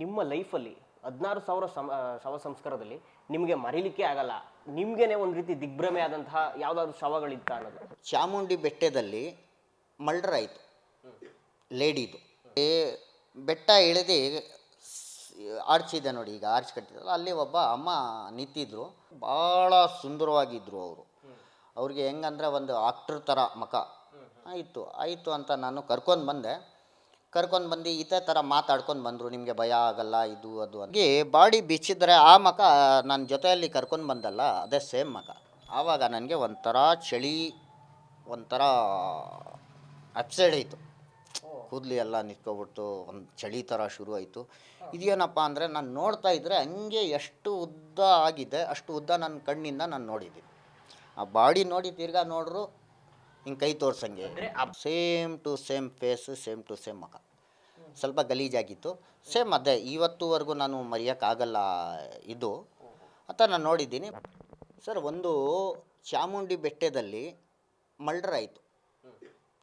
ನಿಮ್ಮ ಲೈಫಲ್ಲಿ ಹದಿನಾರು ಸಾವಿರ ಸಮ ಶವ ಸಂಸ್ಕಾರದಲ್ಲಿ ನಿಮಗೆ ಮರೀಲಿಕ್ಕೆ ಆಗಲ್ಲ. ನಿಮ್ಗೇನೆ ಒಂದು ರೀತಿ ದಿಗ್ಭ್ರಮೆ ಆದಂತಹ ಯಾವ್ದಾದ್ರು ಶವಗಳಿತ್ತ ಅನ್ನೋದು. ಚಾಮುಂಡಿ ಬೆಟ್ಟದಲ್ಲಿ ಮಲ್ಡರ್ ಆಯಿತು. ಲೇಡಿದು. ಏ ಬೆಟ್ಟ ಇಳಿದು ಆರ್ಚ್ ಇದೆ ನೋಡಿ ಈಗ ಆರ್ಚ್ ಕಟ್ಟಿದ್ರಲ್ಲ ಅಲ್ಲಿ ಒಬ್ಬ ಅಮ್ಮ ನಿಂತಿದ್ರು. ಭಾಳ ಸುಂದರವಾಗಿದ್ದರು ಅವರು. ಅವ್ರಿಗೆ ಹೆಂಗಂದ್ರೆ ಒಂದು ಆಕ್ಟ್ರ್ ಥರ ಮಖ ಆಯಿತು ಆಯಿತು ಅಂತ ನಾನು ಕರ್ಕೊಂಡು ಬಂದೆ. ಕರ್ಕೊಂಡು ಬಂದು ಇದೇ ಥರ ಮಾತಾಡ್ಕೊಂಡು ಬಂದರು. ನಿಮಗೆ ಭಯ ಆಗಲ್ಲ, ಇದು, ಅದು ಹಂಗೆ ಬಾಡಿ ಬಿಚ್ಚಿದ್ರೆ ಆ ಮಗ ನನ್ನ ಜೊತೆಯಲ್ಲಿ ಕರ್ಕೊಂಡು ಬಂದಲ್ಲ, ಅದೇ ಸೇಮ್ ಮಗ. ಆವಾಗ ನನಗೆ ಒಂಥರ ಚಳಿ, ಒಂಥರ ಅಪ್ಸೈಡ್ ಆಯಿತು. ಕೂದಲಿ ಎಲ್ಲ ನಿಂತ್ಕೊಬಿಟ್ಟು ಒಂದು ಚಳಿ ಥರ ಶುರು ಆಯಿತು. ಇದೇನಪ್ಪ ಅಂದರೆ ನಾನು ನೋಡ್ತಾ ಇದ್ದರೆ ಹಂಗೆ ಎಷ್ಟು ಉದ್ದ ಆಗಿದೆ, ಅಷ್ಟು ಉದ್ದ ನನ್ನ ಕಣ್ಣಿಂದ ನಾನು ನೋಡಿದ್ದೀನಿ. ಆ ಬಾಡಿ ನೋಡಿ ತಿರ್ಗಾ ನೋಡ್ರು ಹಿಂಗೆ ಕೈ ತೋರ್ಸಂಗೆ. Same to same face same to same ಮಖ. ಸ್ವಲ್ಪ ಗಲೀಜಾಗಿತ್ತು. ಸೇಮ್ ಅದೇ ಇವತ್ತುವರೆಗೂ ನಾನು ಮರೆಯೋಕ್ಕಾಗಲ್ಲ ಇದು. ಅಂತ ನಾನು ನೋಡಿದ್ದೀನಿ. ಸರ್ ಒಂದು ಚಾಮುಂಡಿ ಬೆಟ್ಟದಲ್ಲಿ ಮಲ್ಡ್ರ್ ಆಯಿತು.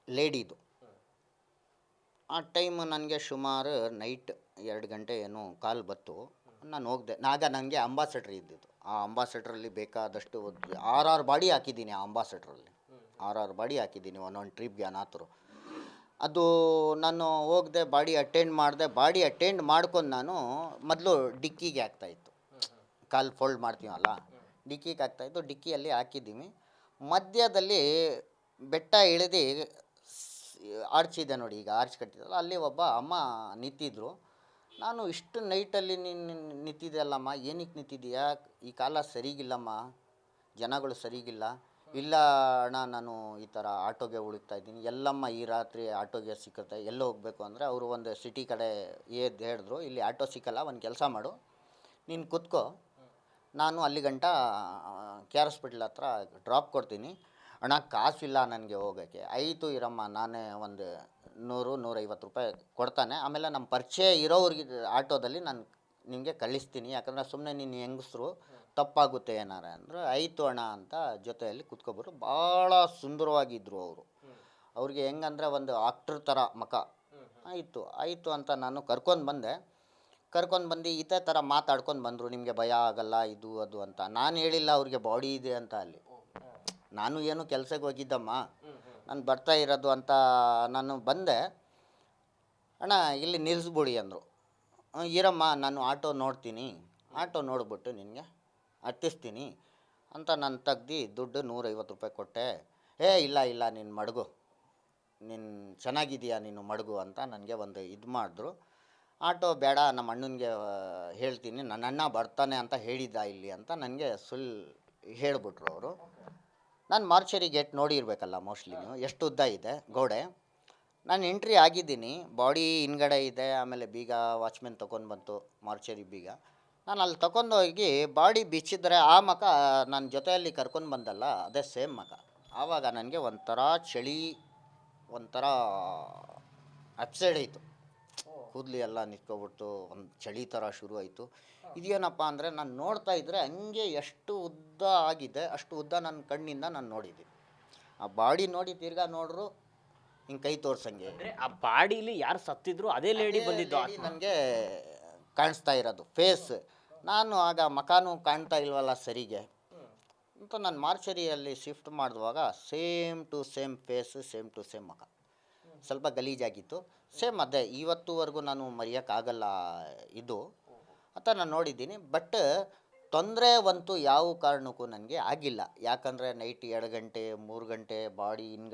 ಲೇಡಿದು. ಆ ಟೈಮ್ ನನಗೆ ಸುಮಾರು ನೈಟ್ ಎರಡು ಗಂಟೆ ಏನು ಕಾಲ್ ಬತ್ತು ನಾನು ಹೋಗ್ದೆ. ಆಗ ನನಗೆ ಅಂಬಾಸಡ್ರ್ ಇದ್ದಿದ್ದು. ಆ ಅಂಬಾಸಡ್ರಲ್ಲಿ ಬೇಕಾದಷ್ಟು ಆರು ಆರು ಬಾಡಿ ಹಾಕಿದ್ದೀನಿ ಆ ಅಂಬಾಸಡ್ರಲ್ಲಿ. ಆರು ಆರು ಬಾಡಿ ಹಾಕಿದ್ದೀನಿ ಒಂದೊಂದು ಟ್ರಿಪ್ಗೆ ಅನಾಥರು. ಅದು ನಾನು ಹೋಗದೆ, ಬಾಡಿ ಅಟೆಂಡ್ ಮಾಡಿದೆ, ಬಾಡಿ ಅಟೆಂಡ್ ಮಾಡ್ಕೊಂಡು ನಾನು ಮೊದಲು ಡಿಕ್ಕಿಗೆ ಹಾಕ್ತಾಯಿತ್ತು. ಕಾಲು ಫೋಲ್ಡ್ ಮಾಡ್ತೀವಲ್ಲ, ಡಿಕ್ಕಿಗೆ ಹಾಕ್ತಾಯಿತ್ತು, ಡಿಕ್ಕಿಯಲ್ಲಿ ಹಾಕಿದ್ದೀನಿ ಮಧ್ಯದಲ್ಲಿ ಬೆಟ್ಟ ಇಳಿದು ಆರ್ಚಿದೆ ನೋಡಿ, ಈಗ ಆರ್ಚ್ ಕಟ್ಟಿದ್ರಲ್ಲ ಅಲ್ಲಿ ಒಬ್ಬ ಅಮ್ಮ ನಿಂತಿದ್ರು. ನಾನು ಇಷ್ಟು ನೈಟಲ್ಲಿ ನೀನು ನಿಂತಿದೆಯಲ್ಲಮ್ಮ, ಏನಕ್ಕೆ ನಿಂತಿದ್ದೀಯಾ? ಈ ಕಾಲ ಸರಿಗಿಲ್ಲಮ್ಮ, ಜನಗಳು ಸರಿಗಿಲ್ಲ. ಇಲ್ಲ ಅಣ್ಣ, ನಾನು ಈ ಥರ ಆಟೋಗೆ ಹುಡುಕ್ತಾ ಇದ್ದೀನಿ. ಎಲ್ಲಮ್ಮ ಈ ರಾತ್ರಿ ಆಟೋಗೆ ಸಿಕ್ಕುತ್ತೆ, ಎಲ್ಲಿ ಹೋಗಬೇಕು ಅಂದರೆ ಅವರು ಒಂದು ಸಿಟಿ ಕಡೆ ಏದು ಹೇಳಿದ್ರು, ಇಲ್ಲಿ ಆಟೋ ಸಿಕ್ಕಲ್ಲ, ಒಂದು ಕೆಲಸ ಮಾಡು, ನೀನು ಕೂತ್ಕೋ. ನಾನು ಅಲ್ಲಿ ಗಂಟ ಕೆ ಆರ್ ಹಾಸ್ಪಿಟ್ಲ್ ಹತ್ರ ಡ್ರಾಪ್ ಕೊಡ್ತೀನಿ. ಅಣ್ಣ, ಕಾಸಿಲ್ಲ ನನಗೆ ಹೋಗೋಕ್ಕೆ. ಆಯಿತು ಇರಮ್ಮ, ನಾನೇ ಒಂದು ನೂರು, ನೂರೈವತ್ತು ರೂಪಾಯಿ ಕೊಡ್ತಾನೆ. ಆಮೇಲೆ ನಮ್ಮ ಪರಿಚಯ ಇರೋರಿಗೆ ಆಟೋದಲ್ಲಿ ನಾನು ನಿಮಗೆ ಕಳಿಸ್ತೀನಿ. ಯಾಕಂದರೆ ಸುಮ್ಮನೆ ನೀನು ಹೆಂಗಸ್ರು ತಪ್ಪಾಗುತ್ತೆ ಏನಾರ ಅಂದರೆ ಆಯಿತು ಅಣ್ಣ ಅಂತ ಜೊತೆಯಲ್ಲಿ ಕುತ್ಕೊಬರು ಭಾಳ ಸುಂದರವಾಗಿದ್ದರು ಅವರು. ಅವ್ರಿಗೆ ಹೆಂಗಂದ್ರೆ ಒಂದು ಆಕ್ಟ್ರ್ ಥರ ಮಕ ಆಯಿತು ಆಯಿತು ಅಂತ ನಾನು ಕರ್ಕೊಂಡು ಬಂದೆ. ಕರ್ಕೊಂಡು ಬಂದು ಇದೇ ಥರ ಮಾತಾಡ್ಕೊಂಡು ಬಂದರು. ನಿಮಗೆ ಭಯ ಆಗಲ್ಲ, ಇದು, ಅದು ಅಂತ. ನಾನು ಹೇಳಿಲ್ಲ ಅವ್ರಿಗೆ ಬಾಡಿ ಇದೆ ಅಂತ ಅಲ್ಲಿ. ನಾನು ಏನು ಕೆಲಸಕ್ಕೆ ಹೋಗಿದ್ದಮ್ಮ. ನಾನು ಬರ್ತಾ ಇರೋದು ಅಂತ ನಾನು ಬಂದೆ. ಅಣ್ಣ, ಇಲ್ಲಿ ನಿಲ್ಲಿಸ್ಬಿಡಿ ಅಂದರು. ಇರಮ್ಮ, ನಾನು ಆಟೋ ನೋಡ್ತೀನಿ. ಆಟೋ ನೋಡಿಬಿಟ್ಟು ನಿನಗೆ ಹತ್ತಿಸ್ತೀನಿ ಅಂತ ನಾನು ತೆಗ್ದು ದುಡ್ಡು ನೂರೈವತ್ತು ರೂಪಾಯಿ ಕೊಟ್ಟೆ. ಏ ಇಲ್ಲ ಇಲ್ಲ ನಿನ್ನ ಮಡಗು. ನೀನು ಚೆನ್ನಾಗಿದೆಯಾ ನೀನು ಮಡಗು? ಅಂತ ನನಗೆ ಒಂದು ಇದು ಮಾಡಿದ್ರು. ಆಟೋ ಬೇಡ, ನಮ್ಮ ಅಣ್ಣನಿಗೆ ಹೇಳ್ತೀನಿ. ನನ್ನ ಅಣ್ಣ ಬರ್ತಾನೆ ಅಂತ ಹೇಳಿದ್ದ ಇಲ್ಲಿ ಅಂತ ನನಗೆ ಸುಲ್ ಹೇಳಿಬಿಟ್ರು ಅವರು. ನಾನು ಮಾರ್ಚರಿ ಗೇಟ್ ನೋಡಿರಬೇಕಲ್ಲ ಮೋಸ್ಟ್ಲಿ ನೀವು, ಎಷ್ಟು ಉದ್ದ ಇದೆ, ಗೋಡೆ. ನಾನು ಎಂಟ್ರಿ ಆಗಿದ್ದೀನಿ, ಬಾಡಿ ಹಿಂದ್ಗಡೆ ಇದೆ, ಆಮೇಲೆ ಬೀಗ ವಾಚ್ಮೆನ್ ತೊಗೊಂಡು ಬಂತು ಮಾರ್ಚರಿ ಬೀಗ. ನಾನು ಅಲ್ಲಿ ತಗೊಂಡೋಗಿ ಬಾಡಿ ಬಿಚ್ಚಿದ್ರೆ ಆ ಮಗ ನನ್ನ ಜೊತೆಯಲ್ಲಿ ಕರ್ಕೊಂಡು ಬಂದಲ್ಲ ಅದೇ ಸೇಮ್ ಮಗ ಆವಾಗ ನನಗೆ ಒಂಥರ ಚಳಿ ಒಂಥರ ಅಪ್ಸೈಡ್ ಆಯಿತು. ಕೂದಲಿ ಎಲ್ಲ ನಿಂತ್ಕೊಬಿಟ್ಟು ಒಂದು ಚಳಿ ಥರ ಶುರು ಆಯಿತು. ಇದೇನಪ್ಪ ಅಂದರೆ ನಾನು ನೋಡ್ತಾ ಇದ್ದರೆ ಹಂಗೆ ಎಷ್ಟು ಉದ್ದ ಆಗಿದೆ ಅಷ್ಟು ಉದ್ದ ನನ್ನ ಕಣ್ಣಿಂದ ನಾನು ನೋಡಿದ್ದೀನಿ ಆ ಬಾಡಿ ನೋಡಿ ತಿರ್ಗಾ ನೋಡ್ರು ಹಿಂಗೆ ಕೈ ತೋರ್ಸಂಗೆ. ಅಂದ್ರೆ ಆ ಬಾಡಿಲಿ ಯಾರು ಸತ್ತಿದ್ರು ಅದೇ ಲೇಡಿ ಬಂದಿದ್ದು. ನನಗೆ ಕಾಣಿಸ್ತಾ ಇರೋದು ಫೇಸ್ ನಾನು ಆಗ ಮಕಾನು ಕಾಣ್ತಾ ಇಲ್ವಲ್ಲ ಸರಿಗೆ? ಅಂತ ನಾನು ಮಾರ್ಚರಿಯಲ್ಲಿ shift ಮಾಡಿದುವಾಗ same to same face same to same ಮಕ ಸ್ವಲ್ಪ ಗಲೀಜಾಗಿತ್ತು. ಸೇಮ್ ಅದೇ, ಇವತ್ತುವರೆಗೂ ನಾನು ಮರೆಯೋಕ್ಕಾಗಲ್ಲ ಇದು. ಅಂತ ನಾನು ನೋಡಿದ್ದೀನಿ. ಬಟ್ ತೊಂದರೆ ಅಂತೂ ಯಾವ ಕಾರಣಕ್ಕೂ ನನಗೆ ಆಗಿಲ್ಲ. ಯಾಕಂದರೆ ನೈಟ್ ಎರಡು ಗಂಟೆ, ಮೂರು ಗಂಟೆ ಬಾಡಿ ಹಿಂದ್ಗಡೆ